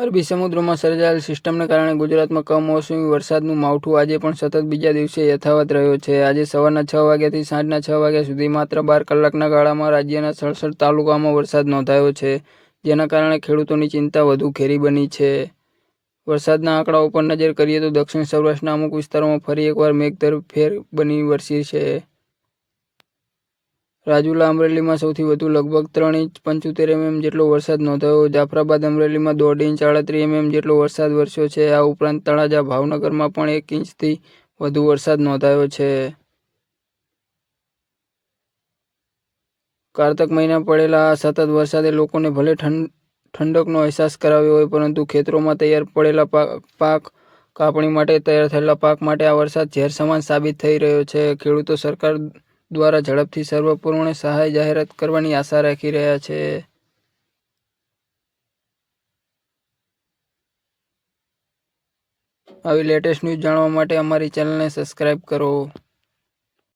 અરબી સમુદ્રમાં સર્જાયેલ સિસ્ટમને કારણે ગુજરાતમાં કમોસમી વરસાદનું માવઠું આજે પણ સતત બીજા દિવસે યથાવત રહ્યો છે. આજે સવારના છ વાગ્યાથી સાંજના છ વાગ્યા સુધી માત્ર બાર કલાકના ગાળામાં રાજ્યના સડસઠ તાલુકામાં વરસાદ નોંધાયો છે, જેના કારણે ખેડૂતોની ચિંતા વધુ ઘેરી બની છે. વરસાદના આંકડાઓ પર નજર કરીએ તો દક્ષિણ સૌરાષ્ટ્રના અમુક વિસ્તારોમાં ફરી એકવાર મેઘધર ફેર બની વરસી છે. રાજુલા અમરેલીમાં સૌથી વધુ લગભગ ત્રણ ઇંચ પંચોતેર એમએમ જેટલો વરસાદ નોંધાયો. જાફરાબાદ અમરેલીમાં દોઢ ઇંચ આડત્રીસ એમએમ જેટલો વરસાદ વરસ્યો છે. આ ઉપરાંત તળાજા ભાવનગરમાં પણ એક ઇંચથી વધુ વરસાદ નોંધાયો છે. કારતક મહિના પડેલા સતત વરસાદે લોકોને ભલે ઠંડકનો અહેસાસ કરાવ્યો હોય, પરંતુ ખેતરોમાં તૈયાર પડેલા પાક કાપણી માટે તૈયાર થયેલા પાક માટે આ વરસાદ ઝેર સમાન સાબિત થઈ રહ્યો છે. ખેડૂતો સરકાર દ્વારા ઝડપથી સર્વપૂર્ણ સહાય જાહેરાત કરવાની આશા રાખી રહ્યા છે. આવી લેટેસ્ટ ન્યૂઝ જાણવા માટે અમારી ચેનલને સબસ્ક્રાઇબ કરો.